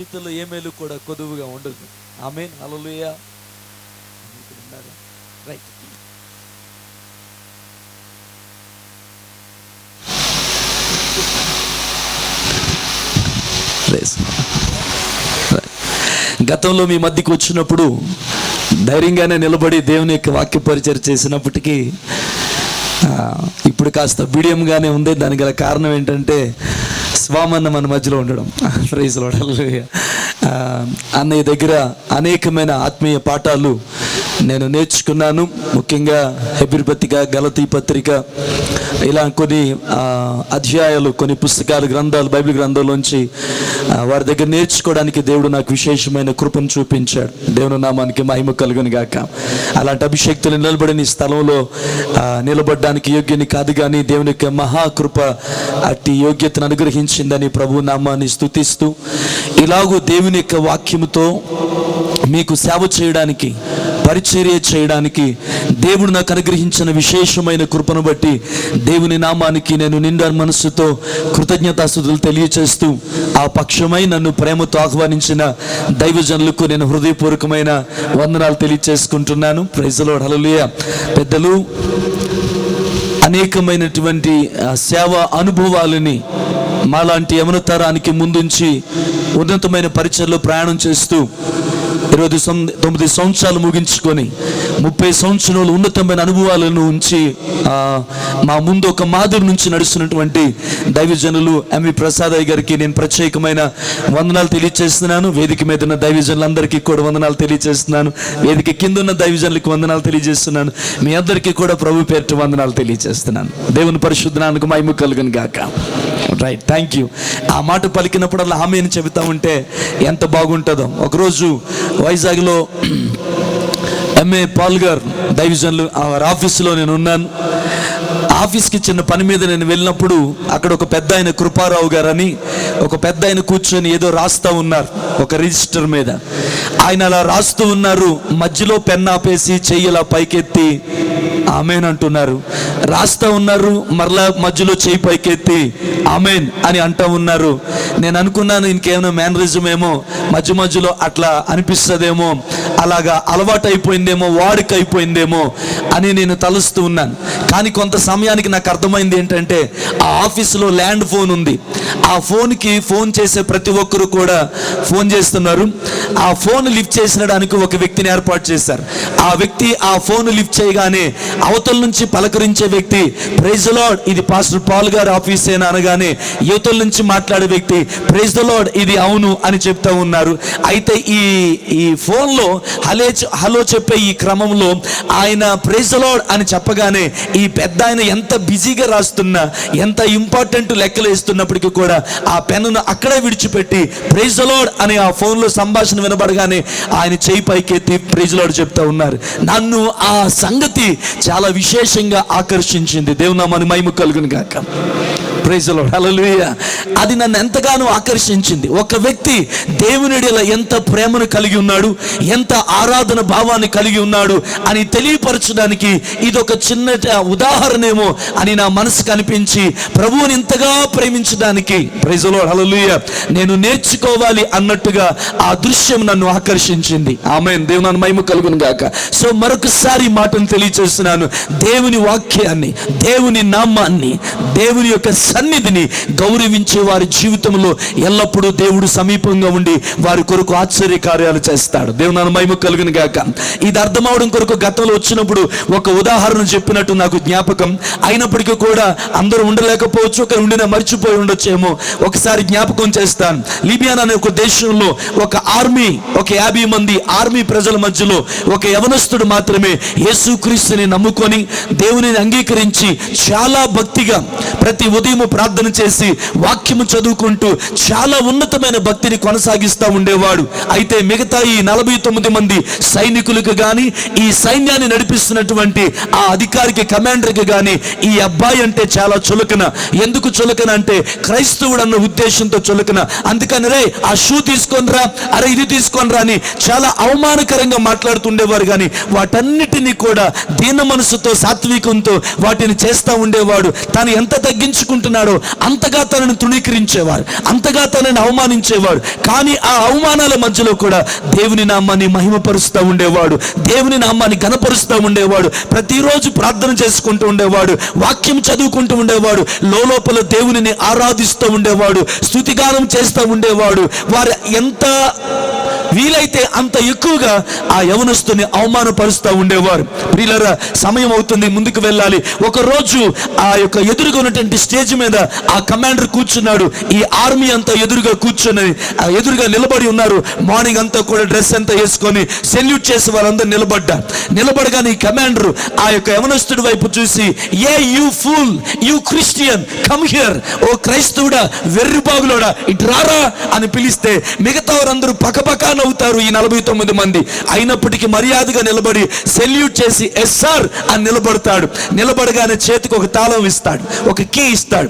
జీవితంలో ఏ మేలు కూడా కొదువుగా ఉండదు. ఆమె అలలుయ రైట్. గతంలో మీ మధ్యకి వచ్చినప్పుడు ధైర్యంగానే నిలబడి దేవుని యొక్క వాక్య పరిచయం చేసినప్పటికీ ఇప్పుడు కాస్త బిడియంగానే ఉంది. దానికి గల కారణం ఏంటంటే స్వామన్న మన మధ్యలో ఉండడం. ప్రైజ్లో అన్నయ్య దగ్గర అనేకమైన ఆత్మీయ పాఠాలు నేను నేర్చుకున్నాను. ముఖ్యంగా హెబ్రి పత్రిక గలతీ పత్రిక ఇలా కొన్ని అధ్యాయాలు కొన్ని పుస్తకాలు గ్రంథాలు బైబిల్ గ్రంథాల్లోంచి వారి దగ్గర నేర్చుకోవడానికి దేవుడు నాకు విశేషమైన కృపను చూపించాడు. దేవుని నామానికి మహిమ కలుగును గాక. అలాంటి అభిషక్తులు నిలబడిన ఈ స్థలంలో నిలబడడానికి యోగ్యని కాదు కానీ దేవుని యొక్క మహాకృప అట్టి యోగ్యతను అనుగ్రహించిందని ప్రభు నామాన్ని స్థుతిస్తూ ఇలాగూ దేవుని యొక్క వాక్యముతో మీకు సేవ చేయడానికి పరిచర్య చేయడానికి దేవుడు నాకు అనుగ్రహించిన విశేషమైన కృపను బట్టి దేవుని నామానికి నేను నిండా మనస్సుతో కృతజ్ఞతాస్తుతులు తెలియచేస్తూ ఆ పక్షమై నన్ను ప్రేమతో ఆహ్వానించిన దైవజనులకు నేను హృదయపూర్వకమైన వందనాలు తెలియచేసుకుంటున్నాను. ప్రైజలో హలలియ పెద్దలు అనేకమైనటువంటి సేవ అనుభవాలని మాలాంటి యమనతరానికి ముందుంచి ఉన్నతమైన పరిచయలో ప్రయాణం చేస్తూ ఇరవై తొమ్మిది సంవత్సరాలు ముగించుకొని ముప్పై సంవత్సరాలు ఉన్నతమైన అనుభవాలను ఉంచి మా ముందు ఒక మాదిరి నుంచి నడుస్తున్నటువంటి దైవజనులు ఎంవి ప్రసాద్ అయ్య గారికి నేను ప్రత్యేకమైన వందనాలు తెలియజేస్తున్నాను వేదిక మీద ఉన్న దైవజనులందరికీ కూడా వందనాలు తెలియజేస్తున్నాను వేదిక కింద ఉన్న దైవజనులకు వందనాలు తెలియజేస్తున్నాను. మీ అందరికీ కూడా ప్రభు పేరిట వందనాలు తెలియజేస్తున్నాను దేవుని పరిశుద్ధనానికి మహిమ కలుగును గాక. రైట్ థ్యాంక్ యూ ఆ మాట పలికినప్పుడల్లా హామీని అని చెబుతా ఉంటే ఎంత బాగుంటుందో. ఒకరోజు వైజాగ్లో ఎంఏ పాల్గర్ డైవిజన్లు ఆఫీస్లో నేను ఉన్నాను. ఆఫీస్కి చిన్న పని మీద నేను వెళ్ళినప్పుడు అక్కడ ఒక పెద్ద ఆయన కృపారావు గారని ఒక పెద్ద ఆయన కూర్చొని ఏదో రాస్తూ ఉన్నారు ఒక రిజిస్టర్ మీద. ఆయన అలా రాస్తూ ఉన్నారు. మధ్యలో పెన్ ఆపేసి చెయ్యిలా పైకెత్తి ఆమెన్ అంటున్నారు. రాస్తా ఉన్నారు మరలా మధ్యలో చేయి పైకెత్తి ఆమెన్ అని అంటా ఉన్నారు. నేను అనుకున్నాను ఇంకేమైనా మేనరిజం ఏమో మధ్య మధ్యలో అట్లా అనిపిస్తుందేమో అలాగా అలవాటు అయిపోయిందేమో వాడికి అయిపోయిందేమో అని నేను తలుస్తూ ఉన్నాను. కానీ కొంత సమయానికి నాకు అర్థమైంది ఏంటంటే ఆ ఆఫీసులో ల్యాండ్ ఫోన్ ఉంది. ఆ ఫోన్కి ఫోన్ చేసే ప్రతి ఒక్కరు కూడా ఫోన్ చేస్తున్నారు. ఆ ఫోన్ లిఫ్ట్ చేసినడానికి ఒక వ్యక్తిని ఏర్పాటు చేశారు. ఆ వ్యక్తి ఆ ఫోన్ లిఫ్ట్ చేయగానే అవతల నుంచి పలకరించే వ్యక్తి ప్రైజ్ లార్డ్ ఇది పాస్టర్ పాల్ గారి ఆఫీసేనా అనగానే యువతల నుంచి మాట్లాడే వ్యక్తి ప్రైజ్ ద లార్డ్ ఇది అవును అని చెప్తా ఉన్నారు. అయితే ఈ ఈ ఫోన్లో హలే హలో చెప్పే ఈ క్రమంలో ఆయన ప్రైజ్ ద లార్డ్ అని చెప్పగానే ఈ పెద్ద ఆయన ఎంత బిజీగా రాస్తున్నా ఎంత ఇంపార్టెంట్ లెక్కలు వేస్తున్నప్పటికీ కూడా ఆ పెన్నును అక్కడే విడిచిపెట్టి ప్రైజ్ అని ఆ ఫోన్లో సంభాషణ వినబడగానే ఆయన చేయి పైకెత్తి ప్రైజ్ చెప్తా ఉన్నారు. నన్ను ఆ సంగతి చాలా విశేషంగా ఆకర్షించింది. దేవునామాని మైము కలుగును గాక. ప్రైజ్ హలలుయ అది నన్ను ఎంతగానో ఆకర్షించింది. ఒక వ్యక్తి దేవునిడిలో ఎంత ప్రేమను కలిగి ఉన్నాడు ఎంత ఆరాధన భావాన్ని కలిగి ఉన్నాడు అని తెలియపరచడానికి ఇది ఒక చిన్న ఉదాహరణేమో అని నా మనసు కనిపించి ప్రభువుని ఇంతగా ప్రేమించడానికి ప్రైజ్ హలలుయ నేను నేర్చుకోవాలి అన్నట్టుగా ఆ దృశ్యం నన్ను ఆకర్షించింది. ఆమె దేవుని మహిమ కలుగును గాక. సో మరొకసారి మాటను తెలియచేస్తున్నాను. దేవుని వాక్యాన్ని దేవుని నామాన్ని దేవుని యొక్క సన్నిధిని గౌరవించే వారి జీవితంలో ఎల్లప్పుడూ దేవుడు సమీపంగా ఉండి వారి కొరకు ఆశ్చర్య కార్యాలు చేస్తాడు. దేవుని మహిమ కలుగును గాక. ఇది అర్థమవడం కొరకు గతంలో వచ్చినప్పుడు ఒక ఉదాహరణ చెప్పినట్టు నాకు జ్ఞాపకం. అయినప్పటికీ కూడా అందరూ ఉండలేకపోవచ్చు ఒకరు ఉండినా మర్చిపోయి ఉండొచ్చేమో. ఒకసారి జ్ఞాపకం చేస్తాను. లిబియాన్ అనే ఒక దేశంలో ఒక ఆర్మీ ఒక యాభై మంది ఆర్మీ ప్రజల మధ్యలో ఒక యవనస్తుడు మాత్రమే యేసుక్రీస్తుని నమ్ముకొని దేవునిని అంగీకరించి చాలా భక్తిగా ప్రతి ఉదయం ప్రార్థన చేసి వాక్యము చదువుకుంటూ చాలా ఉన్నతమైన భక్తిని కొనసాగిస్తూ ఉండేవాడు. అయితే మిగతా ఈ నలభై తొమ్మిది మంది సైనికులకు కానీ ఈ సైన్యాన్ని నడిపిస్తున్నటువంటి ఆ అధికారికి కమాండర్కి కానీ ఈ అబ్బాయి అంటే చాలా చులకన. ఎందుకు చులకన అంటే క్రైస్తవుడు అన్న ఉద్దేశంతో చులకన. అందుకని రే ఆ షూ తీసుకొనిరా అరే ఇది తీసుకొని రా అని చాలా అవమానకరంగా మాట్లాడుతుండేవారు కానీ వాటన్నిటినీ కూడా దీన మనసుతో సాత్వికంతో వాటిని చేస్తూ ఉండేవాడు. తాను ఎంత తగ్గించుకుంటున్నా చేసుకుంటున్నాడో అంతగా తనను తృణీకరించేవారు అంతగా తనని అవమానించేవాడు. కానీ ఆ అవమానాల మధ్యలో కూడా దేవుని నామాన్ని మహిమపరుస్తూ ఉండేవాడు దేవుని నామాన్ని గణపరుస్తూ ఉండేవాడు ప్రతిరోజు ప్రార్థన చేసుకుంటూ ఉండేవాడు వాక్యం చదువుకుంటూ ఉండేవాడు లోపల దేవునిని ఆరాధిస్తూ ఉండేవాడు స్థుతిగానం చేస్తూ ఉండేవాడు. వారు ఎంత వీలైతే అంత ఎక్కువగా ఆ యవనస్తుని అవమానపరుస్తూ ఉండేవారు. ప్రియులరా సమయం అవుతుంది ముందుకు వెళ్ళాలి. ఒక రోజు ఆ యొక్క ఎదురుగా ఉన్నటువంటి స్టేజ్ మీద ఆ కమాండర్ కూర్చున్నాడు. ఈ ఆర్మీ అంతా ఎదురుగా కూర్చొని ఆ ఎదురుగా నిలబడి ఉన్నారు. మార్నింగ్ అంతా కూడా డ్రెస్ అంతా వేసుకొని సెల్యూట్ చేసి వాళ్ళందరూ నిలబడ్డారు నిలబడగానే ఈ కమాండర్ ఆ యొక్క యవనస్తుడి వైపు చూసి hey you fool you Christian come here. ఓ క్రైస్తవుడా వెర్రిబాగులోడా ఇటు రారా? అని పిలిస్తే మిగతా వారందరూ పకపకా నవ్వుతారు ఈ నలభై తొమ్మిది మంది. అయినప్పటికీ మర్యాదగా నిలబడి సెల్యూట్ చేసి ఎస్ సార్ అని నిలబడతాడు. నిలబడగానే చేతికి ఒక తాళం ఇస్తాడు. ఒక కీ ఇస్తాడు.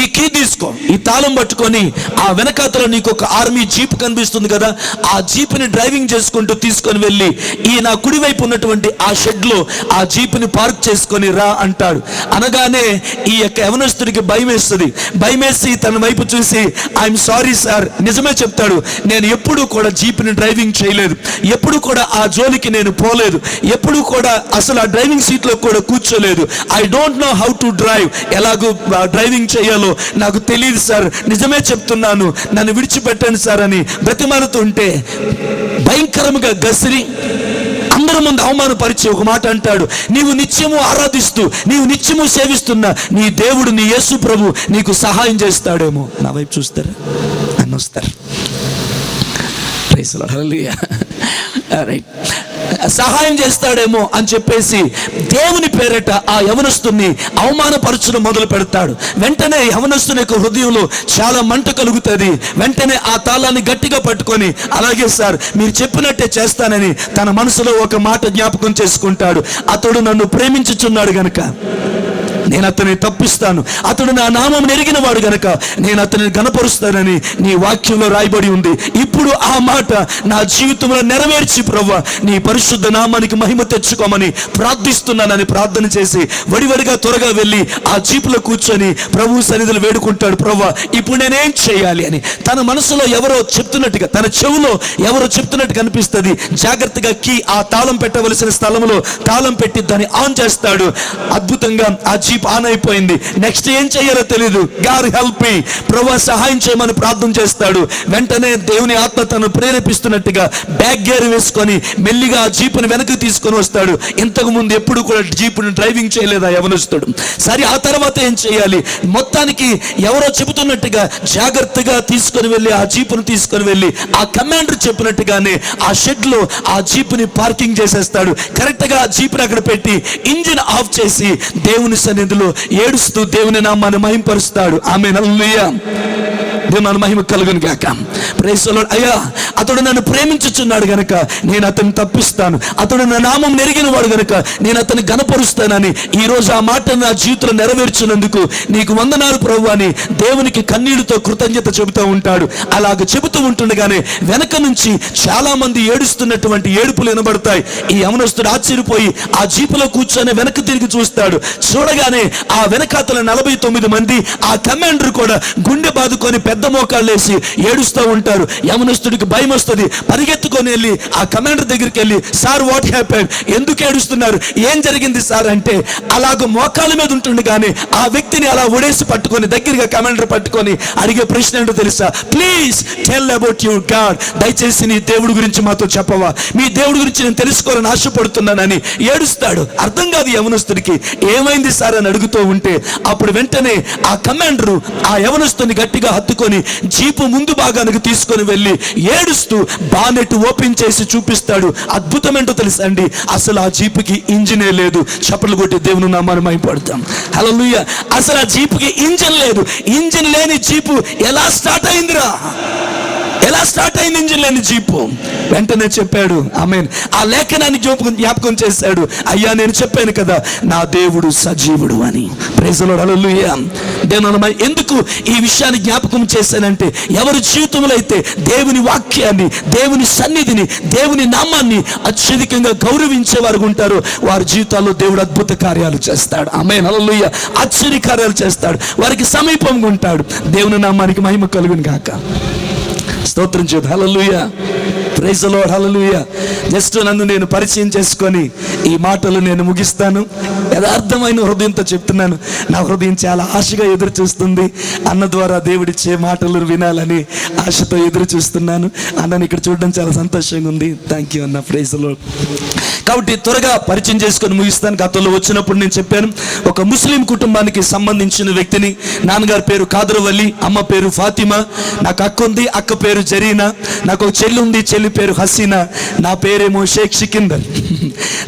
ఈ కీ తీసుకో ఈ తాళం పట్టుకొని ఆ వెనకాతల నీకు ఒక ఆర్మీ జీప్ కనిపిస్తుంది కదా ఆ జీప్ని డ్రైవింగ్ చేసుకుంటూ తీసుకొని వెళ్ళి ఈ నా కుడివైపు ఉన్నటువంటి ఆ షెడ్లో ఆ జీప్ని పార్క్ చేసుకొని రా అంటాడు. అనగానే ఈ యొక్క యవనస్తుడికి భయం వేస్తుంది. భయం వేసి తన వైపు చూసి ఐఎమ్ సారీ సార్ నిజమే చెప్తాడు. నేను ఎప్పుడూ కూడా జీప్ని డ్రైవింగ్ చేయలేదు. ఎప్పుడు కూడా ఆ జోలికి నేను పోలేదు. ఎప్పుడు కూడా అసలు ఆ డ్రైవింగ్ సీట్లో కూడా కూర్చోలేదు. I don't know how to drive. ఎలాగో డ్రైవింగ్ చేయాలో నాకు తెలియదు సార్. నిజమే చెప్తున్నాను. నన్ను విడిచిపెట్టండి సార్ అని బ్రతిమాలుతుంటే భయంకరముగా గసిరి అందరి ముందు అవమానపరిచి ఒక మాట అంటాడు. నీవు నిత్యము ఆరాధిస్తూ నీవు నిత్యము సేవిస్తున్న నీ దేవుడు నీ యేసు ప్రభు నీకు సహాయం చేస్తాడేమో. నా వైపు చూస్తారు? నన్ను వస్తారు? రైట్ సహాయం చేస్తాడేమో అని చెప్పేసి దేవుని పేరట ఆ యవనస్తుని అవమానపరచడం మొదలు పెడతాడు. వెంటనే యవనస్తుని యొక్క హృదయంలో చాలా మంట కలుగుతుంది. వెంటనే ఆ తాళాన్ని గట్టిగా పట్టుకొని అలాగే సార్ మీరు చెప్పినట్టే చేస్తానని తన మనసులో ఒక మాట జ్ఞాపకం చేసుకుంటాడు. అతడు నన్ను ప్రేమించుచున్నాడు గనుక. నేను అతన్ని తప్పిస్తాను. అతడు నా నామం నెరిగిన వాడు గనక నేను అతనిని గనపరుస్తానని నీ వాక్యంలో రాయబడి ఉంది. ఇప్పుడు ఆ మాట నా జీవితంలో నెరవేర్చి ప్రవ్వ నీ పరిశుద్ధ నామానికి మహిమ తెచ్చుకోమని ప్రార్థిస్తున్నానని ప్రార్థన చేసి వడివడిగా త్వరగా వెళ్ళి ఆ జీపులో కూర్చొని ప్రభు సన్నిధులు వేడుకుంటాడు. ప్రవ్వ ఇప్పుడు నేనేం చేయాలి అని. తన మనసులో ఎవరో చెప్తున్నట్టుగా తన చెవులో ఎవరో చెప్తున్నట్టు కనిపిస్తుంది. జాగ్రత్తగా కీ ఆ తాళం పెట్టవలసిన స్థలంలో తాళం పెట్టి దాన్ని ఆన్ చేస్తాడు. అద్భుతంగా ఆ జీ జీప్ ఆన్ అయిపోయింది నెక్స్ట్ ఏం చేయాలో తెలియదు గాడ్ హెల్ప్ మీ ప్రభు సహాయం చేయమని ప్రార్థన చేస్తాడు. వెంటనే దేవుని ఆత్మ తను ప్రేరేపిస్తున్నట్టుగా బ్యాక్ గేర్ వేసుకొని మెల్లిగా ఆ జీపుని వెనక్కి తీసుకొని వస్తాడు. ఇంతకు ముందు ఎప్పుడు కూడా జీపుని డ్రైవింగ్ చేయలేదా? ఎవనొస్తాడు సరే ఆ తర్వాత ఏం చేయాలి మొత్తానికి ఎవరో చెబుతున్నట్టుగా జాగ్రత్తగా తీసుకొని వెళ్ళి ఆ జీపును తీసుకొని వెళ్ళి ఆ కమాండర్ చెప్పినట్టుగానే ఆ షెడ్లో ఆ జీపుని పార్కింగ్ చేసేస్తాడు. కరెక్ట్గా ఆ జీపుని అక్కడ పెట్టి ఇంజిన్ ఆఫ్ చేసి దేవుని సన్నిధిలో ఏడుస్తూ దేవుని నామాన్ని మహింపరుస్తాడు. ఆమె నల్లుయ్య దేవుని మహిమ కలుగును గాక. ప్రేసలో అయ్యా అతడు నన్ను ప్రేమించుచున్నాడు గనక నేను అతన్ని తప్పిస్తాను. అతడు నా నామం నెరిగిన వాడు గనక నేను అతన్ని గనపరుస్తానని ఈ రోజు ఆ మాట నా జీవితంలో నెరవేర్చినందుకు నీకు వందనాలు ప్రభు అని దేవునికి కన్నీటితో కృతజ్ఞత చెబుతూ ఉంటాడు. అలాగ చెబుతూ ఉంటుండగానే వెనక నుంచి చాలా మంది ఏడుస్తున్నటువంటి ఏడుపులు వినబడతాయి. ఈ యమనస్తుడు ఆశ్చర్యపోయి ఆ జీపులో కూర్చొని వెనక్కి తిరిగి చూస్తాడు. చూడగానే ఆ వెనకాతల నలభై తొమ్మిది మంది ఆ కమాండర్ కూడా గుండె బాదుకొని పెద్ద మోకాళ్ళు వేసి ఏడుస్తూ ఉంటారు. యమనస్తుడికి భయం వస్తుంది. పరిగెత్తుకొని వెళ్ళి ఆ కమాండర్ దగ్గరికి వెళ్ళి సార్ వాట్ హ్యాపెన్ ఎందుకు ఏడుస్తున్నారు? ఏం జరిగింది సార్? అంటే అలాగ మోకాళ్ళ మీద ఉంటుండగానే ఆ వ్యక్తిని అలా ఒడేసి పట్టుకొని దగ్గరగా కమాండర్ పట్టుకొని అడిగే ప్రశ్న ఏంటో తెలుసా? Please tell about your god దయచేసి నీ దేవుడి గురించి మాతో చెప్పవా? మీ దేవుడి గురించి నేను తెలుసుకోవాలని ఆశపడుతున్నానని ఏడుస్తాడు. అర్థం కాదు యవనస్తుడికి ఏమైంది సార్? అని అడుగుతూ ఉంటే అప్పుడు వెంటనే ఆ కమాండరు ఆ యవనస్తుని గట్టిగా హత్తుకొని జీపు ముందు భాగానికి తీసుకొని వెళ్ళి ఏడుస్తూ బానెట్ ఓపెన్ చేసి చూపిస్తాడు. అద్భుతమేంటో తెలుసా అండి అసలు ఆ జీపుకి ఇంజినే లేదు. చప్పట్లు కొట్టి దేవుని నామాన్ని మైపడతాం. హలో అసలు ఆ జీపుకి ఇంజిన్ లేదు. ఇంజిన్ లేని జీపు ఎలా స్టార్ట్ అయిందిరా? ఎలా స్టార్ట్ అయింది ఇంజిన్ లేని జీపు? వెంటనే చెప్పాడు ఆమె ఆ లేఖనాన్ని జ్ఞాపకం జ్ఞాపకం చేశాడు అయ్యా నేను చెప్పాను కదా నా దేవుడు సజీవుడు అని. ప్రైజలో దేవుని ఎందుకు ఈ విషయాన్ని జ్ఞాపకం చేశానంటే ఎవరి జీవితంలో అయితే దేవుని వాక్యాన్ని దేవుని సన్నిధిని దేవుని నామాన్ని అత్యధికంగా గౌరవించే వారు ఉంటారు వారి జీవితాల్లో దేవుడు అద్భుత కార్యాలు చేస్తాడు. ఆమె హల్లెలూయా ఆశ్చర్య కార్యాలు చేస్తాడు. వారికి సమీపంగా ఉంటాడు. దేవుని నామానికి మహిమ కలుగును కాక స్తోత్రం చేద్దాం hallelujah praise Lord hallelujah just నన్ను నేను పరిచయం చేసుకొని ఈ మాటలు నేను ముగిస్తాను. యథార్థమైన హృదయంతో చెప్తున్నాను. నా హృదయం చాలా ఆశగా ఎదురు చూస్తుంది. అన్న ద్వారా దేవుడిచ్చే మాటలు వినాలని ఆశతో ఎదురు చూస్తున్నాను. అన్నని ఇక్కడ చూడడం చాలా సంతోషంగా ఉంది. థ్యాంక్ యూ అన్న. ప్రైజ్లో కాబట్టి త్వరగా పరిచయం చేసుకొని ముగిస్తాను. గతంలో వచ్చినప్పుడు నేను చెప్పాను ఒక ముస్లిం కుటుంబానికి సంబంధించిన వ్యక్తిని. నాన్నగారి పేరు కాదరవల్లి అమ్మ పేరు ఫాతిమా. నాకు అక్క ఉంది అక్క పేరు జరీనా. నాకు ఒక చెల్లి ఉంది చెల్లి పేరు హసీనా. నా పేరు పేరేమో షేక్ సికిందర్.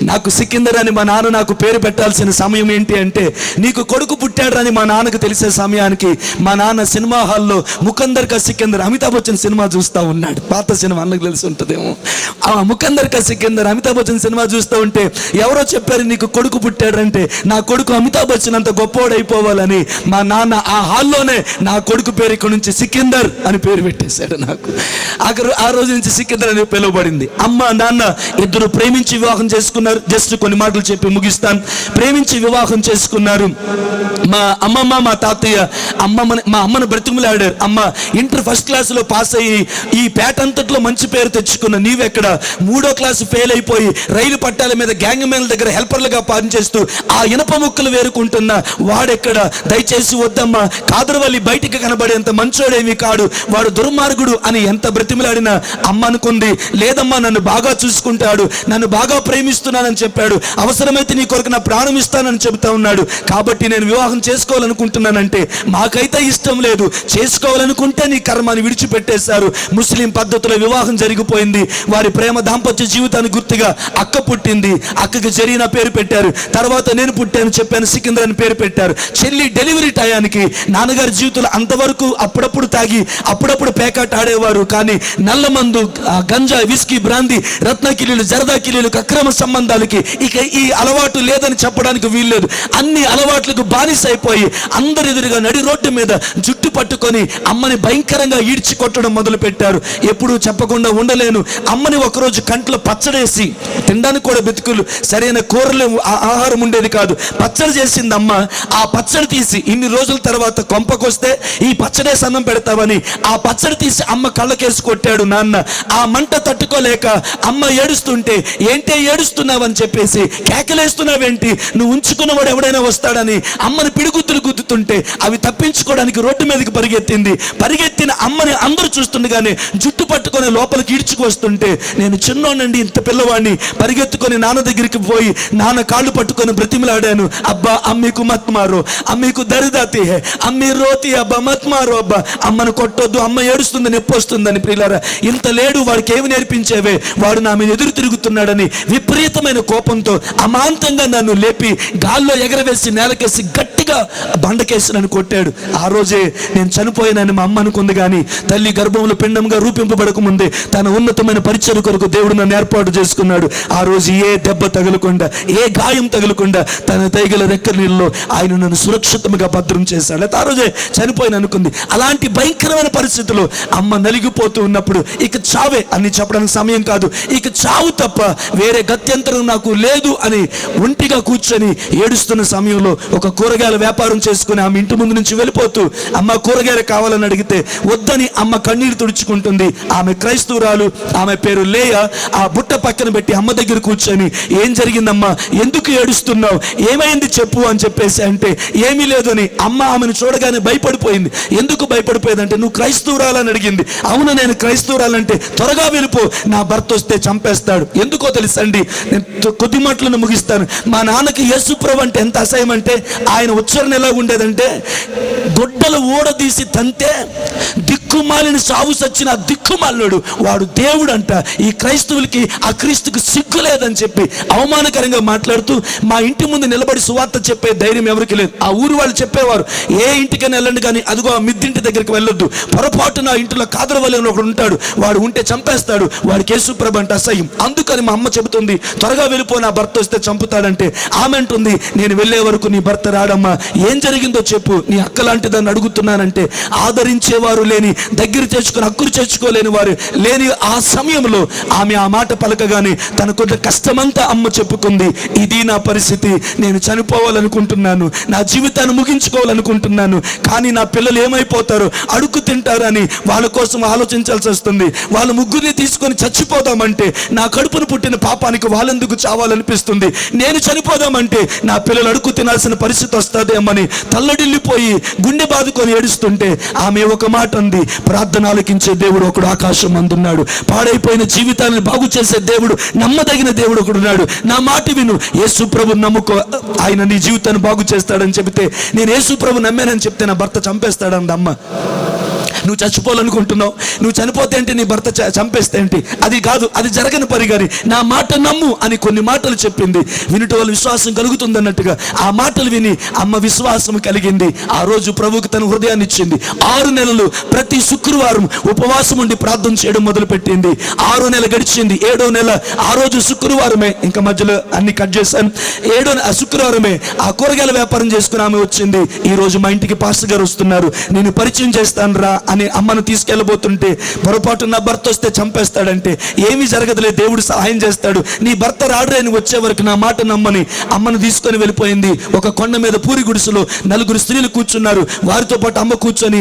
నాకు సికిందర్ అని మా నాన్న నాకు పేరు పెట్టాల్సిన సమయం ఏంటి అంటే నీకు కొడుకు పుట్టాడని మా నాన్నకు తెలిసే సమయానికి మా నాన్న సినిమా హాల్లో ముకందర్ కా సికిందర్ అమితాబ్ బచ్చన్ సినిమా చూస్తూ ఉన్నాడు. పాత సినిమా అన్నకు తెలిసి ఉంటుందేమో. ఆ ముకందర్ కా సికిందర్ అమితాబ్ బచ్చన్ సినిమా చూస్తూ ఉంటే ఎవరో చెప్పారు నీకు కొడుకు పుట్టాడంటే నా కొడుకు అమితాబ్ బచ్చన్ అంత గొప్పోడైపోవాలని మా నాన్న ఆ హాల్లోనే నా కొడుకు పేరు ఇక్కడ నుంచి సికిందర్ అని పేరు పెట్టేశాడు నాకు. ఆ రోజు నుంచి సికిందర్ అని పిలువబడింది. అమ్మ నాన్న ఇద్దరు ప్రేమించి వివాహం చేసుకున్నారు. జస్ట్ కొన్ని మాటలు చెప్పి ముగిస్తాను. ప్రేమించి వివాహం చేసుకున్నారు. మా అమ్మమ్మ మా తాతయ్య అమ్మమ్మని మా అమ్మను బ్రతిమలాడారు అమ్మ ఇంటర్ ఫస్ట్ క్లాస్లో పాస్ అయ్యి ఈ పేట అంతట్లో మంచి పేరు తెచ్చుకున్న నీవెక్కడ? మూడో క్లాస్ ఫెయిల్ అయిపోయి రైలు పట్టాల మీద గ్యాంగ్ మేల దగ్గర హెల్పర్లుగా పనిచేస్తూ ఆ ఇనప ముక్కలు వేరుకుంటున్న వాడెక్కడ? దయచేసి వద్దమ్మా. కాదరవల్లి బయటికి కనబడేంత మంచోడేమి కాడు. వాడు దుర్మార్గుడు అని ఎంత బ్రతిమలాడినా అమ్మ అనుకుంది. లేదమ్మా నన్ను బాగా చూసుకుంటాడు. నన్ను బాగా ప్రేమిస్తున్నానని చెప్పాడు. అవసరమైతే నీ కొరకు నా ప్రాణం ఇస్తానని చెబుతా ఉన్నాడు. కాబట్టి నేను వివాహం చేసుకోవాలనుకుంటున్నానంటే మాకైతే ఇష్టం లేదు. చేసుకోవాలనుకుంటే నీ కర్మాన్ని విడిచిపెట్టేశారు. ముస్లిం పద్ధతిలో వివాహం జరిగిపోయింది. వారి ప్రేమ దాంపత్య జీవితానికి గుర్తుగా అక్క పుట్టింది. అక్కకి జరిగిన పేరు పెట్టారు. తర్వాత నేను పుట్టాను చెప్పాను సికింద్ర అని పేరు పెట్టారు. చెల్లి డెలివరీ టయానికి నాన్నగారి జీవితంలో అంతవరకు అప్పుడప్పుడు తాగి అప్పుడప్పుడు పేకాట ఆడేవారు. కానీ నల్లమందు గంజా విస్కీ బ్రాంది రత్నకిలీలు జరదాకిలీలకు అక్రమ సంబంధాలకి ఇక ఈ అలవాటు లేదని చెప్పడానికి వీల్లేదు. అన్ని అలవాట్లకు బానిస అయిపోయి అందరి ఎదురుగా నడి రోడ్డు మీద జుట్టు పట్టుకొని అమ్మని భయంకరంగా ఈడ్చి కొట్టడం మొదలు పెట్టారు ఎప్పుడూ చెప్పకుండా ఉండలేను. అమ్మని ఒకరోజు కంట్లో పచ్చడేసి తినడానికి కూడా బతుకులు సరైన కూరలు ఆ- ఆహారం ఉండేది కాదు. పచ్చడి చేసింది అమ్మ ఆ పచ్చడి తీసి ఇన్ని రోజుల తర్వాత కొంపకొస్తే ఈ పచ్చడే సన్నం పెడతావని ఆ పచ్చడి తీసి అమ్మ కళ్ళకేసి కొట్టాడు నాన్న. ఆ మంట తట్టుకోలేక అమ్మ ఏడుస్తుంటే ఏంటే ఏడుస్తున్నావని చెప్పేసి కేకలేస్తున్నావేంటి? నువ్వు ఉంచుకున్నవాడు ఎవడైనా వస్తాడని అమ్మని పిడిగుద్దులు గుద్దుతుంటే అవి తప్పించుకోవడానికి రోడ్డు మీదకి పరిగెత్తింది. పరిగెత్తిన అమ్మని అందరూ చూస్తుండగానే జుట్టు పట్టుకొని లోపలికి ఈడ్చుకు వస్తుంటే నేను చిన్నోనండి ఇంత పిల్లవాడిని. పరిగెత్తుకొని నాన్న దగ్గరికి పోయి నాన్న కాళ్ళు పట్టుకొని బ్రతిమలాడాను. అబ్బా అమ్మీకు మత్మారు అమ్మీకు దరిదాతి హే అమ్మీ రోతి అబ్బా మత్మారు అబ్బా. అమ్మను కొట్టొద్దు అమ్మ ఏడుస్తుంది నొప్పి వస్తుందని ప్రియులారా ఇంత లేడు వాడికి ఏమి నేర్పించేవే? వాడు నా మీద ఎదురు తిరుగుతున్నాడని విపరీతమైన కోపంతో అమాంతంగా నన్ను లేపి గాల్లో ఎగరవేసి నేలకేసి గట్టిగా బండకేసి నన్ను కొట్టాడు. ఆ రోజే నేను చనిపోయానని మా అమ్మ అనుకుంది కానీ తల్లి గర్భంలో పిండంగా రూపింపబడక ముందే తన ఉన్నతమైన పరిచయం కొరకు దేవుడు నన్ను ఏర్పాటు చేసుకున్నాడు. ఆ రోజు ఏ దెబ్బ తగలకుండా ఏ గాయం తగలకుండా తన తైగల రెక్క నీళ్ళలో ఆయన నన్ను సురక్షితంగా భద్రం చేశాడు. ఆ రోజే చనిపోయిన అనుకుంది. అలాంటి భయంకరమైన పరిస్థితిలో అమ్మ నలిగిపోతూ ఉన్నప్పుడు ఇక చావే అని చెప్పడానికి సమయం కాదు. నీకు చావు తప్ప వేరే గత్యంతరం నాకు లేదు అని ఒంటిగా కూర్చొని ఏడుస్తున్న సమయంలో ఒక కూరగాయల వ్యాపారం చేసుకుని ఆమె ఇంటి ముందు నుంచి వెళ్ళిపోతూ అమ్మ కూరగాయలు కావాలని అడిగితే వద్దని అమ్మ కన్నీరు తుడుచుకుంటుంది. ఆమె క్రైస్తవురాలు ఆమె పేరు లేయ? ఆ బుట్ట పక్కన పెట్టి అమ్మ దగ్గర కూర్చొని ఏం జరిగిందమ్మా? ఎందుకు ఏడుస్తున్నావు? ఏమైంది చెప్పు అని చెప్పేసి అంటే ఏమీ లేదని అమ్మ ఆమెను చూడగానే భయపడిపోయింది. ఎందుకు భయపడిపోయింది? అంటే నువ్వు క్రైస్తవురాలని అడిగింది. అవును నేను క్రైస్తవురాలంటే త్వరగా త్వరగా వెళ్ళిపో. నా భర్త వస్తే చంపేస్తాడు. ఎందుకో తెలుసండి? నేను కొద్ది మాటలను ముగిస్తాను. మా నాన్నకి యేసుప్రభు అంటే ఎంత అసహ్యం అంటే ఆయన ఉచ్చారణ ఎలా ఉండేదంటే గొడ్డలు ఊడదీసి తంతే దిక్కుమాలిన సాగు సచ్చిన ఆ దిక్కుమాలినోడు వాడు దేవుడు అంట ఈ క్రైస్తవులకి ఆ క్రీస్తుకు సిగ్గు లేదని చెప్పి అవమానకరంగా మాట్లాడుతూ మా ఇంటి ముందు నిలబడి సువార్త చెప్పే ధైర్యం ఎవరికి లేదు. ఆ ఊరు వాళ్ళు చెప్పేవారు ఏ ఇంటికైనా వెళ్ళండి కానీ అదిగో ఆ మిద్దింటి దగ్గరికి వెళ్ళొద్దు. పొరపాటున ఇంటిలో కాదరవల్లి ఒకడు ఉంటాడు. వాడు ఉంటే చంపేస్తాడు. వాడికి యేసుప్రభు అంట అసహ్యం. అందుకని మా అమ్మ చెబుతుంది త్వరగా వెళ్ళిపో నా భర్త వస్తే చంపుతాడంటే. ఆమె అంటుంది నేను వెళ్ళే వరకు నీ భర్త రాడమ్మా. ఏం జరిగిందో చెప్పు. నీ అక్క లాంటిదని అడుగుతున్నానంటే ఆదరించేవారు లేని దగ్గర చేర్చుకుని హక్కులు చేర్చుకోలేని వారు లేని ఆ సమయంలో ఆమె ఆ మాట పలకగానే తన కొంత కష్టమంతా అమ్మ చెప్పుకుంది ఇది నా పరిస్థితి. నేను చనిపోవాలనుకుంటున్నాను. నా జీవితాన్ని ముగించుకోవాలనుకుంటున్నాను. కానీ నా పిల్లలు ఏమైపోతారు అడుగు తింటారని వాళ్ళ కోసం ఆలోచించాల్సి వస్తుంది. వాళ్ళ ముగ్గురిని తీసుకొని చచ్చిపోదామంటే నా కడుపును పుట్టిన పాపానికి వాళ్ళెందుకు చావాలనిపిస్తుంది? నేను చనిపోదామంటే నా పిల్లలు అడుగు తినాల్సిన పరిస్థితి వస్తుందేమని తల్లడిల్లిపోయి గుండె బాదుకొని ఏడుస్తుంటే ఆమె ఒక మాట అంది. ప్రార్థన ఆలకించే దేవుడు ఒకడు ఆకాశం అందున్నాడు. పాడైపోయిన జీవితాన్ని బాగు చేసే దేవుడు నమ్మదగిన దేవుడు ఒకడు ఉన్నాడు. నా మాట విను. యేసు ప్రభు నమ్ముకో ఆయన నీ జీవితాన్ని బాగు చేస్తాడని చెబితే నేను యేసు ప్రభు నమ్మానని చెప్తే నా భర్త చంపేస్తాడంది అమ్మ నువ్వు చచ్చిపోవాలనుకుంటున్నావు. నువ్వు చనిపోతే ఏంటి? నీ భర్త చ- చంపేస్తే ఏంటి? అది కాదు అది జరగని పరిగారి నా మాట నమ్ము అని కొన్ని మాటలు చెప్పింది. వినుట వల్ల విశ్వాసం కలుగుతుంది అన్నట్టుగా ఆ మాటలు విని అమ్మ విశ్వాసం కలిగింది. ఆ రోజు ప్రభుకి తన హృదయాన్ని ఇచ్చింది. ఆరు నెలలు ప్రతి శుక్రవారం ఉపవాసం ఉండి ప్రార్థన చేయడం మొదలుపెట్టింది. ఆరో నెల గడిచింది. ఏడో నెల ఆ రోజు శుక్రవారమే ఇంకా మధ్యలో అన్ని కట్ చేశాను. ఏడో ఆ శుక్రవారమే ఆ కూరగాయల వ్యాపారం చేసుకుని ఆమె వచ్చింది. ఈ రోజు మా ఇంటికి పాస్టర్ గారు వస్తున్నారు. నేను పరిచయం చేస్తాను రా అని అమ్మను తీసుకెళ్ళబోతుంటే పొరపాటు నా భర్త వస్తే చంపేస్తాడంటే ఏమీ జరగదులే దేవుడు సహాయం చేస్తాడు. నీ భర్త రాడు అని వచ్చే వరకు నా మాట నమ్మని అమ్మను తీసుకొని వెళ్ళిపోయింది. ఒక కొండ మీద పూరి గుడిసెలో నలుగురు స్త్రీలు కూర్చున్నారు. వారితో పాటు అమ్మ కూర్చొని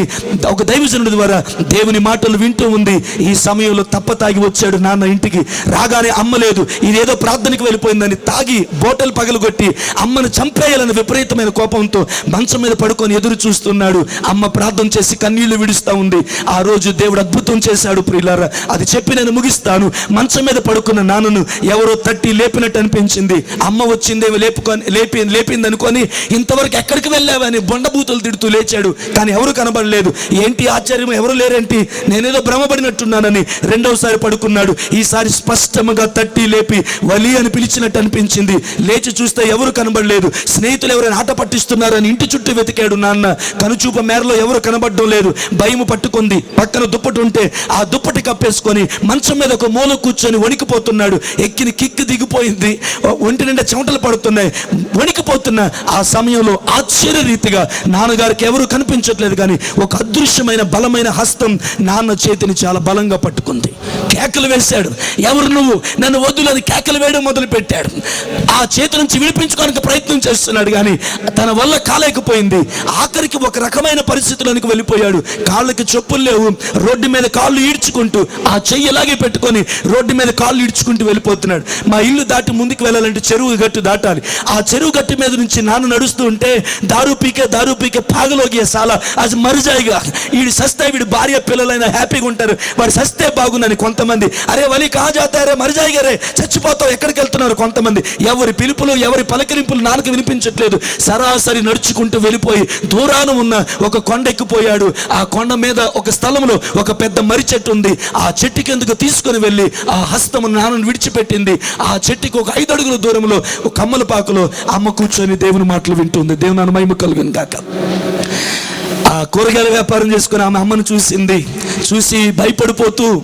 ఒక దైవజనుడి ద్వారా దేవుని మాటలు వింటూ ఉంది. ఈ సమయంలో తప్ప తాగి వచ్చాడు నాన్న ఇంటికి. రాగానే అమ్మ లేదు ఇదేదో ప్రార్థనకి వెళ్ళిపోయిందని తాగి బోటలు పగలగొట్టి అమ్మను చంపేయాలని విపరీతమైన కోపంతో మంచం మీద పడుకొని ఎదురు చూస్తున్నాడు. అమ్మ ప్రార్థన చేసి కన్నీళ్ళు విడుస్తా ఉంది. ఆ రోజు దేవుడు అద్భుతం చేశాడు ప్రియులారా. అది చెప్పి నేను ముగిస్తాను. మంచం మీద పడుకున్న నాన్నను ఎవరో తట్టి లేపినట్టు అనిపించింది. అమ్మ వచ్చిందేమో లేపుకొని లేపి లేపింది అనుకొని ఇంతవరకు ఎక్కడికి వెళ్ళావని బొండబూతులు తిడుతూ లేచాడు. కానీ ఎవరు కనబడలేదు. ఏంటి ఆశ్చర్యం? ఎవరు లేరేంటి? నేనేదో భ్రమపడినట్టున్నానని. రెండవసారి పడుకున్నాడు. ఈసారి స్పష్టంగా తట్టి లేపి వలి అని పిలిచినట్టు అనిపించింది. లేచి చూస్తే ఎవరు కనబడలేదు. స్నేహితులు ఎవరైనా ఆట పట్టిస్తున్నారని ఇంటి చుట్టూ వెతికాడు నాన్న. కనుచూప మేరలో ఎవరు కనబడడం లేదు. భయం పట్టుకుంది. పక్కన దుప్పటి ఉంటే ఆ దుప్పటి కప్పేసుకొని మంచం మీద ఒక మూల కూర్చొని వణికిపోతున్నాడు. ఎక్కిన కిక్కు దిగిపోయింది. ఒంటి నిండా చెమటలు పడుతున్నాయి. వణికిపోతున్న ఆ సమయంలో ఆశ్చర్య రీతిగా నాన్నగారికి ఎవరు కనిపించట్లేదు కానీ ఒక అదృశ్యమైన బలమైన హస్తం నాన్న చేతిని చాలా బలంగా పట్టుకుంది. కేకలు వేశాడు. ఎవరు నువ్వు? నన్ను వద్దులని కేకలు వేయడం మొదలు పెట్టాడు ఆ చేతి నుంచి విడిపించుకోవడానికి ప్రయత్నం చేస్తున్నాడు కానీ తన వల్ల కాలేకపోయింది. ఆఖరికి ఒక రకమైన పరిస్థితులకు వెళ్ళిపోయాడు. కాళ్ళకి చెప్పులు లేవు. రోడ్డు మీద కాళ్ళు ఈడ్చుకుంటూ ఆ చెయ్యి ఇలాగే పెట్టుకొని రోడ్డు మీద కాళ్ళు ఈడ్చుకుంటూ వెళ్ళిపోతున్నాడు. మా ఇల్లు దాటి ముందుకు వెళ్ళాలంటే చెరువు గట్టు దాటాలి. ఆ చెరువు గట్టు మీద నుంచి నాన్న నడుస్తూ ఉంటే దారు పీకే దారు పీకే పాగలోకి సాల. అది మరుజాయిగా. వీడు సస్తే వీడు భార్య పిల్లలైనా హ్యాపీగా ఉంటారు. వాడు సస్తే బాగుందని కొంతమంది అరే వలి కాజాతారే మరిజాయి గారే చచ్చిపోతావు ఎక్కడికి వెళ్తున్నారు? కొంతమంది ఎవరి పిలుపులు ఎవరి పలకరింపులు నాన్నకు వినిపించట్లేదు. సరాసరి నడుచుకుంటూ వెళ్ళిపోయి దూరాన ఉన్న ఒక కొండ ఎక్కిపోయాడు. ఆ కొండ మీద ఒక స్థలంలో ఒక పెద్ద మర్రి చెట్టు ఉంది. ఆ చెట్టు కిందకు తీసుకొని వెళ్ళి ఆ హస్తము నాన్నను విడిచిపెట్టింది? ఆ చెట్టుకి ఒక ఐదు అడుగుల దూరంలో ఒక కమ్మల పాకలో అమ్మ కూర్చొని దేవుని మాటలు వింటుంది. దేవుని అనుమయం కలుగును కాక ఆ కూరగాయల వ్యాపారం చేసుకుని ఆమె అమ్మను చూసింది. చూసి భయపడిపోతూ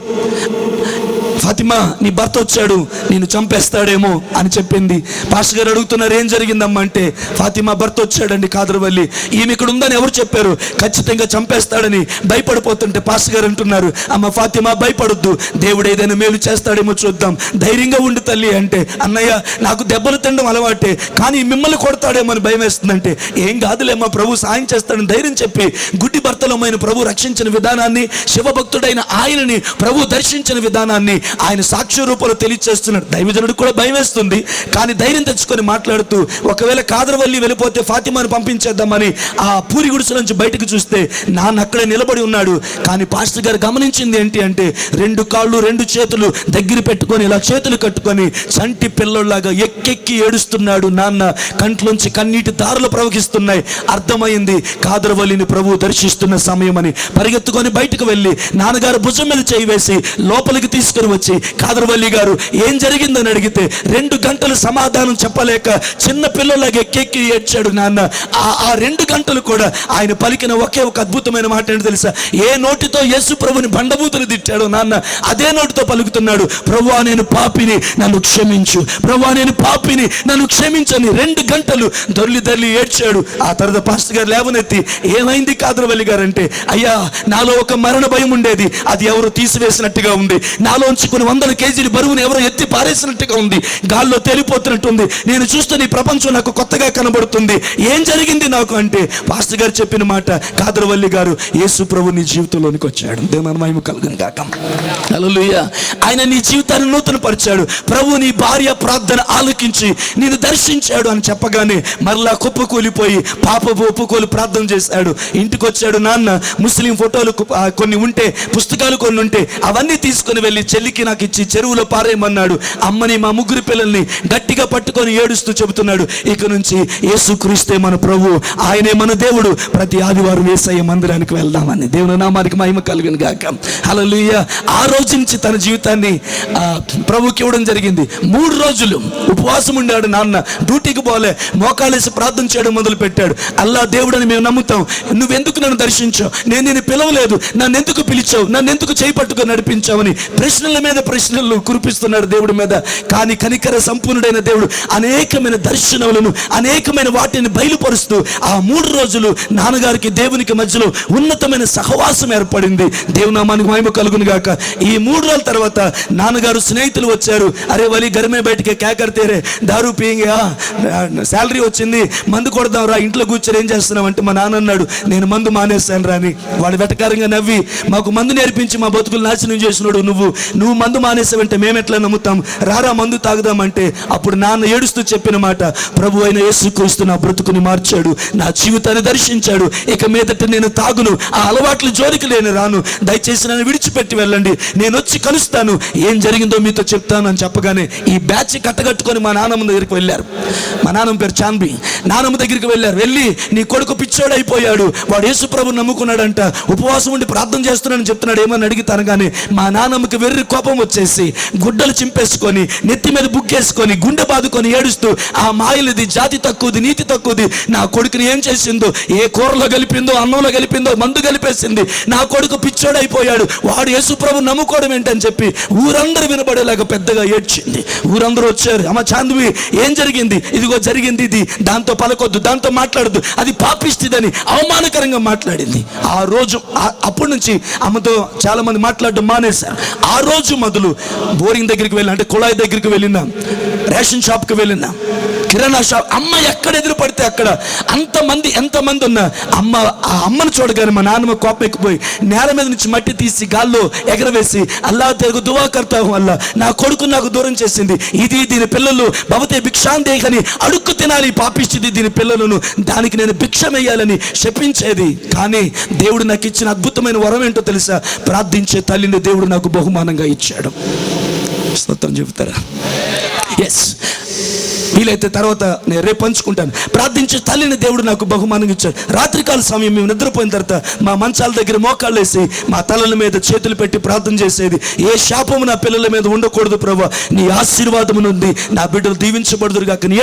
ఫాతిమా నీ భర్త వచ్చాడు నేను చంపేస్తాడేమో అని చెప్పింది. పాస్టర్ గారు అడుగుతున్నారు ఏం జరిగిందమ్మా? అంటే ఫాతిమా భర్త వచ్చాడండి కాదరవల్లి. ఈమె ఇక్కడ ఉందని ఎవరు చెప్పారు? ఖచ్చితంగా చంపేస్తాడని భయపడిపోతుంటే పాస్టర్ గారు అంటున్నారు. అమ్మ ఫాతిమా భయపడొద్దు. దేవుడు ఏదైనా మేలు చేస్తాడేమో చూద్దాం. ధైర్యంగా ఉండి తల్లి. అంటే అన్నయ్య నాకు దెబ్బలు తినడం అలవాటే కానీ మిమ్మల్ని కొడతాడేమో అని భయం వేస్తుందంటే ఏం కాదులేమ్మా ప్రభు సాయం చేస్తాడని ధైర్యం చెప్పి గుడ్డి భర్తలమైన ప్రభు రక్షించిన విధానాన్ని శివభక్తుడైన ఆయనని ప్రభు దర్శించిన విధానాన్ని ఆయన సాక్ష్య రూపంలో తెలియచేస్తున్నాడు. దైవజనుడికి కూడా భయం వేస్తుంది. కానీ ధైర్యం తెచ్చుకొని మాట్లాడుతూ ఒకవేళ కాదరవల్లి వెళ్ళిపోతే ఫాతిమాను పంపించేద్దామని ఆ పూరి గుడిసె నుంచి బయటకు చూస్తే నాన్న అక్కడే నిలబడి ఉన్నాడు. కానీ పాస్టర్ గారు గమనించింది ఏంటి అంటే రెండు కాళ్ళు రెండు చేతులు దగ్గర పెట్టుకొని ఇలా చేతులు కట్టుకొని చంటి పిల్లల్లాగా ఎక్కెక్కి ఏడుస్తున్నాడు నాన్న. కంట్లోంచి కన్నీటి దారులు ప్రవహిస్తున్నాయి. అర్థమైంది కాదరవల్లిని ప్రభు దర్శిస్తున్న సమయం అని పరిగెత్తుకొని బయటకు వెళ్ళి నాన్నగారు భుజం మీద చేయి వేసి లోపలికి తీసుకుని వచ్చి కాదరవల్లి గారు ఏం జరిగిందని అడిగితే రెండు గంటలు సమాధానం చెప్పలేక చిన్న పిల్లలాగా ఎక్కెక్కి ఏడ్చాడు నాన్న. ఆ ఆ రెండు గంటలు కూడా ఆయన పలికిన ఒకే ఒక అద్భుతమైన మాట ఏంటి తెలుసా? ఏ నోటితో యేసు ప్రభుని బండబూతులు తిట్టాడు నాన్న అదే నోటితో పలుకుతున్నాడు. ప్రభు నేను పాపిని నన్ను క్షమించు. ప్రభు నేను పాపిని నన్ను క్షమించని రెండు గంటలు దొల్లి దొర్లి ఏడ్చాడు. ఆ తర్వాత పాస్టర్ గారు లేవనెత్తి ఏమైంది కాదరవల్లి గారు? అంటే అయ్యా నాలో ఒక మరణ భయం ఉండేది. అది ఎవరు తీసివేసినట్టుగా ఉంది. నాలోంచి కొన్ని వందల కేజీలు బరువును ఎవరో ఎత్తి పారేసినట్టుగా ఉంది. గాల్లో తేలిపోతున్నట్టుంది నేను చూస్తున్న ఈ ప్రపంచం నాకు కొత్తగా కనబడుతుంది. ఏం జరిగింది నాకు అంటే పాస్టర్ గారు చెప్పిన మాట కాదరవల్లి గారు యేసు ప్రభు నీ జీవితంలోనికి వచ్చాడు. దేవుని మహిమ కలుగును కాక ఆయన నీ జీవితాన్ని నూతన పరిచాడు ప్రభు నీ భార్య ప్రార్థన ఆలోకించి నేను దర్శించాడు అని చెప్పగానే మరలా కుప్పకూలిపోయి పాప ఒప్పుకోలు ప్రార్థన చేశాడు. ఇంటికి వచ్చాడు నాన్న ముస్లిం ఫోటోలు కొన్ని ఉంటే పుస్తకాలు కొన్ని ఉంటే అవన్నీ తీసుకొని వెళ్ళి చెల్లికి నాకు ఇచ్చి చెరువులో పారేయమన్నాడు. అమ్మని మా ముగ్గురు పిల్లల్ని గట్టిగా పట్టుకొని ఏడుస్తూ చెబుతున్నాడు. ఇక నుంచి యేసుక్రీస్తే మన ప్రభు ఆయనే మన దేవుడు. ప్రతి ఆదివారం వేసయ్య మందిరానికి వెళ్దామని దేవుని నామానికి మహిమ కలుగును గాక. హల్లెలూయా. ఆ రోజు నుంచి తన జీవితాన్ని ప్రభుకి ఇవ్వడం జరిగింది. మూడు రోజులు ఉపవాసం ఉండాడు నాన్న. డ్యూటీకి పోలే. మోకాలేసి ప్రార్థన చేయడం మొదలు పెట్టాడు అల్లా దేవుడని మేము నమ్ముతాం. నువ్వెందుకు నన్ను దర్శించావు? నేను నేను పిలవలేదు. నన్ను ఎందుకు పిలిచావు? నన్ను ఎందుకు చేయి పట్టుకొని నడిపించావని ప్రశ్నల మీద ప్రశ్నలు కురిపిస్తున్నాడు దేవుడి మీద. కానీ కనికర సంపూర్ణుడైన దేవుడు అనేకమైన దర్శనములను అనేకమైన వాటిని బయలుపరుస్తూ ఆ మూడు రోజులు నాన్నగారికి దేవునికి మధ్యలో ఉన్నతమైన సహవాసం ఏర్పడింది. దేవునామానికి మహిమ కలుగును గాక. ఈ మూడు రోజుల తర్వాత నాన్నగారు స్నేహితులు వచ్చారు. అరే వలి గరమే బయటికి కేకరితేరే దారు పీయింగా శాలరీ వచ్చింది మందు కొడదాం రా ఇంట్లో కూర్చొని ఏం చేస్తున్నావు అంటే మా నాన్న అన్నాడు నేను మందు మానేస్తాను రాని. వాడు వెటకారంగా నవ్వి మాకు మందు నేర్పించి మా బతుకులు నాశనం చేసినాడు నువ్వు నువ్వు మందు మానేసావంటే మేము ఎట్లా నమ్ముతాం. రారా మందు తాగుదామంటే అప్పుడు నాన్న ఏడుస్తూ చెప్పిన మాట ప్రభు అయిన యేసుక్రీస్తు నా బ్రతుకుని మార్చాడు నా జీవితాన్ని దర్శించాడు ఇక మీదట నేను తాగును ఆ అలవాట్లు జోలికి లేని రాను. దయచేసి నన్ను విడిచిపెట్టి వెళ్ళండి నేను వచ్చి కలుస్తాను. ఏం జరిగిందో మీతో చెప్తాను అని చెప్పగానే ఈ బ్యాచ్ కట్టగట్టుకొని మా నాన్నమ్మ దగ్గరికి వెళ్ళారు. మా నాన్నమ్మ పేరు చాన్బి నానమ్మ దగ్గరికి వెళ్ళారు. వెళ్ళి నీ కొడుకు పిచ్చోడు అయిపోయాడు వాడు యేసు ప్రభు నమ్ముకున్నాడంట ఉపవాసం ఉండి ప్రార్థన చేస్తున్నాడని చెప్తున్నాడు ఏమని అడిగితాను కానీ మా నానమ్మకి వెర్రి కోపం వచ్చేసి గుడ్డలు చింపేసుకొని నెత్తి మీద బుక్కేసుకొని గుండె బాదుకొని ఏడుస్తూ ఆ మాయలది జాతి తక్కువది నీతి తక్కువది. నా కొడుకుని ఏం చేసిందో ఏ కూరలో కలిపిందో అన్నంలో కలిపిందో మందు కలిపేసింది. నా కొడుకు పిచ్చోడైపోయాడు. వాడు యేసుప్రభు నమ్ముకోవడం ఏంటని చెప్పి ఊరందరూ వినబడేలాగా పెద్దగా ఏడ్చింది. ఊరందరూ వచ్చారు. అమ్మ చాందివి ఏం జరిగింది? ఇదిగో జరిగింది ఇది. దాంతో పలకొద్దు దాంతో మాట్లాడద్దు. అది పాపిస్తుందని అవమానకరంగా మాట్లాడింది. ఆ రోజు అప్పటి నుంచి అమ్మతో చాలా మంది మాట్లాడడం మానేశారు. ఆ రోజు మొదలు బోరింగ్ దగ్గరికి వెళ్ళిన అంటే కుళాయి దగ్గరికి వెళ్ళిన రేషన్ షాప్కి వెళ్ళిన కిరాణా షాప్ అమ్మ ఎక్కడ ఎదురు పడితే అక్కడ అంతమంది ఎంతమంది ఉన్నా అమ్మ ఆ అమ్మను చూడగానే మా నాన్నమ్మ కోపం ఎక్కిపోయి నేల మీద నుంచి మట్టి తీసి గాల్లో ఎగరవేసి అల్లా తెలుగు దువాకర్త వల్ల నా కొడుకు నాకు దూరం చేసింది. ఇది దీని పిల్లలు భవతే భిక్షాందేహని అడుక్కు తినాలి పాపిస్తుంది దీని పిల్లలను. దానికి నేను భిక్షమేయాలని శపించేది. కానీ దేవుడు నాకు ఇచ్చిన అద్భుతమైన వరం ఏంటో తెలుసా? ప్రార్థించే తల్లిని దేవుడు నాకు బహుమానంగా ఇచ్చాడు. స్తోత్రం చెబుతారా? ఎస్ వీలైతే తర్వాత నేను రేపు పంచుకుంటాను. ప్రార్థించే తల్లిని దేవుడు నాకు బహుమానం ఇచ్చాడు. రాత్రికాల సమయం మేము నిద్రపోయిన తర్వాత మా మంచాల దగ్గర మోకాళ్ళు వేసి మా తలల మీద చేతులు పెట్టి ప్రార్థన చేసేది. ఏ శాపము నా పిల్లల మీద ఉండకూడదు ప్రభా. నీ ఆశీర్వాదం నుండి నా బిడ్డలు దీవించబడదురు కాక నీ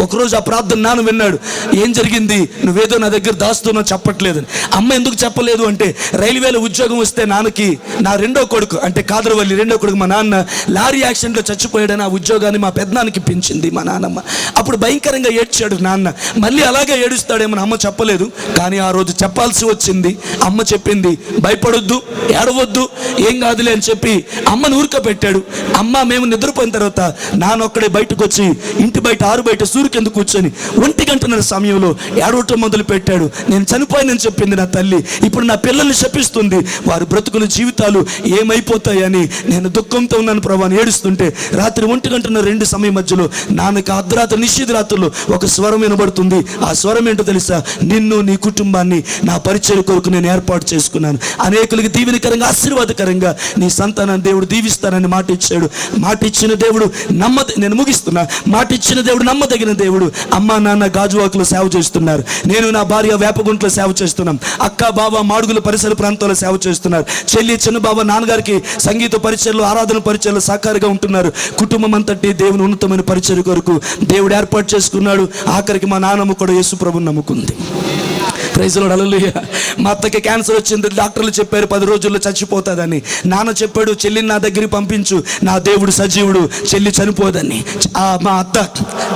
ఒకరోజు ఆ ప్రార్థన నాన్న విన్నాడు. ఏం జరిగింది? నువ్వేదో నా దగ్గర దాస్తున్నావు చెప్పట్లేదని. అమ్మ ఎందుకు చెప్పలేదు అంటే రైల్వేలో ఉద్యోగం వస్తే నాన్నకి నా రెండో కొడుకు అంటే కాదరవల్లి రెండో కొడుకు మా నాన్న లారీ యాక్సిడెంట్లో చచ్చిపోయాడని ఆ ఉద్యోగాన్ని మా పెద్దనాన్నకి పెంచింది మా నాన్న. నానమ్మ. అప్పుడు భయంకరంగా ఏడ్చాడు నాన్న. మళ్ళీ అలాగే ఏడుస్తాడేమో అమ్మ చెప్పలేదు. కానీ ఆ రోజు చెప్పాల్సి వచ్చింది. అమ్మ చెప్పింది భయపడొద్దు ఏడవద్దు ఏం కాదులే అని చెప్పి అమ్మను ఊరకపెట్టాడు అమ్మ మేము నిద్రపోయిన తర్వాత నానొక్కడే బయటకు వచ్చి ఇంటి బయట ఆరు బయట సూర్యు కింద కూర్చొని ఒంటి గంటన్నర సమయంలో ఏడవటం మొదలు పెట్టాడు. నేను చనిపోయానని చెప్పింది నా తల్లి. ఇప్పుడు నా పిల్లల్ని శపిస్తుంది. వారు బ్రతుకుల జీవితాలు ఏమైపోతాయని నేను దుఃఖంతో ఉన్నాను ప్రభా ఏడుస్తుంటే రాత్రి ఒంటి గంటన్న రెండు సమయం మధ్యలో నాన్న యొక్క అర్ధరాత్రి నిశ్చిత రాత్రులు ఒక స్వరం వినబడుతుంది. ఆ స్వరం ఏంటో తెలుసా? నిన్ను నీ కుటుంబాన్ని నా పరిచయ కొరకు నేను ఏర్పాటు చేసుకున్నాను. అనేకులకి దీవెనకరంగా ఆశీర్వాదకరంగా నీ సంతానాన్ని దేవుడు దీవిస్తానని మాట ఇచ్చాడు మాట ఇచ్చిన దేవుడు నమ్మ నేను ముగిస్తున్నా. మాట ఇచ్చిన దేవుడు నమ్మదగిన దేవుడు. అమ్మ నాన్న గాజువాకులు సేవ చేస్తున్నారు. నేను నా భార్య వేపగుంట్లో సేవ చేస్తున్నాం. అక్క బావ మాడుగుల పరిసర ప్రాంతాల్లో సేవ చేస్తున్నారు. చెల్లి చిన్న బావ నాన్నగారికి సంగీత పరిచయలు ఆరాధన పరిచయలు సహకారిగా ఉంటున్నారు. కుటుంబం అంతటి దేవుని ఉన్నతమైన పరిచయ కొరకు దేవుడు ఏర్పాటు చేసుకున్నాడు. ఆఖరికి మా నాన్నమ్మ కూడా యేసు ప్రభు నమ్ముకుంది. ప్రైజ్లో అలలుయ మా అత్తకి క్యాన్సర్ వచ్చింది డాక్టర్లు చెప్పారు పది రోజుల్లో చచ్చిపోతుందని. నాన్న చెప్పాడు చెల్లిని నా దగ్గరికి పంపించు నా దేవుడు సజీవుడు చెల్లి చనిపోదని. ఆ మా అత్త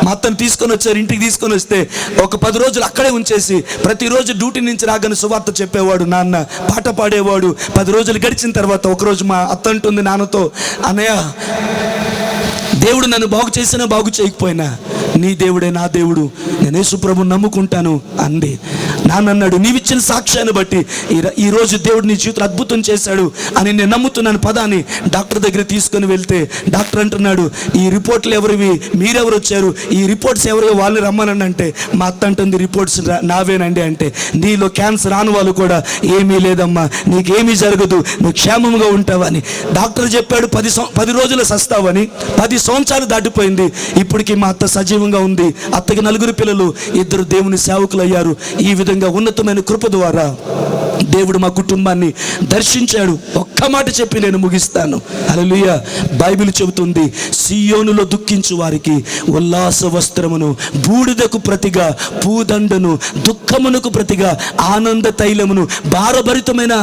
మా అత్తని తీసుకొని వచ్చారు ఇంటికి తీసుకొని వస్తే ఒక పది రోజులు అక్కడే ఉంచేసి ప్రతిరోజు డ్యూటీ నుంచి రాగానే సువార్త చెప్పేవాడు నాన్న పాట పాడేవాడు. పది రోజులు గడిచిన తర్వాత ఒకరోజు మా అత్త అంటుంది నాన్నతో అన్నయ్య దేవుడు నన్ను బాగు చేసినా బాగు చేయకపోయినా నీ దేవుడే నా దేవుడు. నేను యేసుప్రభు నమ్ముకుంటాను అంది. నాన్నన్నాడు నీవిచ్చిన సాక్ష్యాన్ని బట్టి ఈ రోజు దేవుడు నీ జీవితం అద్భుతం చేశాడు అని నేను నమ్ముతున్నాను. పదాన్ని డాక్టర్ దగ్గర తీసుకొని వెళ్తే డాక్టర్ అంటున్నాడు ఈ రిపోర్ట్లు ఎవరివి? మీరెవరు వచ్చారు? ఈ రిపోర్ట్స్ ఎవరివి? వాళ్ళని రమ్మనండి అంటే మా అత్త అంటుంది రిపోర్ట్స్ నావేనండి అంటే నీలో క్యాన్సర్ రాని వాళ్ళు కూడా ఏమీ లేదమ్మా. నీకేమీ జరగదు. నువ్వు క్షేమంగా ఉంటావని డాక్టర్ చెప్పాడు పది సం- పది రోజులు సస్తావని. పది సంవత్సరాలు దాటిపోయింది. ఇప్పటికి మా అత్త సజీవంగా ఉంది. అత్తకి నలుగురు పిల్లలు. ఇద్దరు దేవుని సేవకులు అయ్యారు ఈ విధంగా ఉన్నతమైన కృప ద్వారా దేవుడు మా కుటుంబాన్ని దర్శించాడు. ఒక్క మాట చెప్పి నేను ముగిస్తాను. హల్లెలూయా. బైబిల్ చెబుతుంది సియోనులో దుఃఖించు వారికి ఉల్లాస వస్త్రమును బూడిదకు ప్రతిగా పూదండను దుఃఖమునకు ప్రతిగా ఆనంద తైలమును భారభరితమైన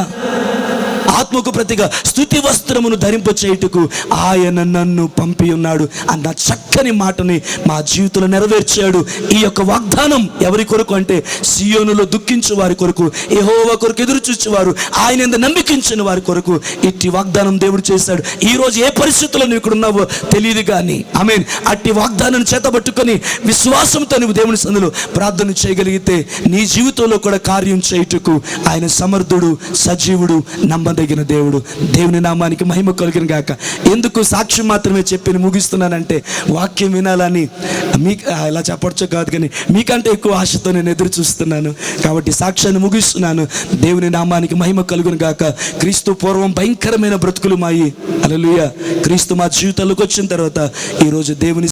ఆత్మకు ప్రతిగా స్థుతి వస్త్రమును ధరింప చేయుటకు ఆయన నన్ను పంపి ఉన్నాడు. అన్న చక్కని మాటని మా జీవితంలో నెరవేర్చాడు. ఈ యొక్క వాగ్దానం ఎవరి కొరకు అంటే సియోనులో దుఃఖించు వారి కొరకు యెహోవా కొరకు ఎదురు చూచేవారు ఆయన ఎంత నమ్మికించిన వారి కొరకు ఇట్టి వాగ్దానం దేవుడు చేశాడు. ఈ రోజు ఏ పరిస్థితుల్లో నువ్వు ఇక్కడ ఉన్నావో తెలియదు కానీ మీన్ అట్టి వాగ్దానం చేతబట్టుకొని విశ్వాసంతో నువ్వు దేవుని సందులో ప్రార్థన చేయగలిగితే నీ జీవితంలో కూడా కార్యం చేయుటకు ఆయన సమర్థుడు సజీవుడు నమ్మదగిన దేవుడు. దేవుని నామానికి మహిమ కలిగిన గాక. ఎందుకు సాక్ష్యం మాత్రమే చెప్పి ముగిస్తున్నానంటే వాక్యం వినాలని మీ ఇలా చెప్పచ్చు కాదు కానీ మీకంటే ఎక్కువ ఆశతో నేను ఎదురు చూస్తున్నాను. కాబట్టి సాక్ష్యాన్ని ముగిస్తున్నాను. దేవుని నామానికి మహిమ కలుగును గాక. క్రీస్తు పూర్వం భయంకరమైన బ్రతుకులు మాయి. అలలుయ క్రీస్తు మా జీవితాల్లోకి వచ్చిన తర్వాత ఈరోజు దేవుని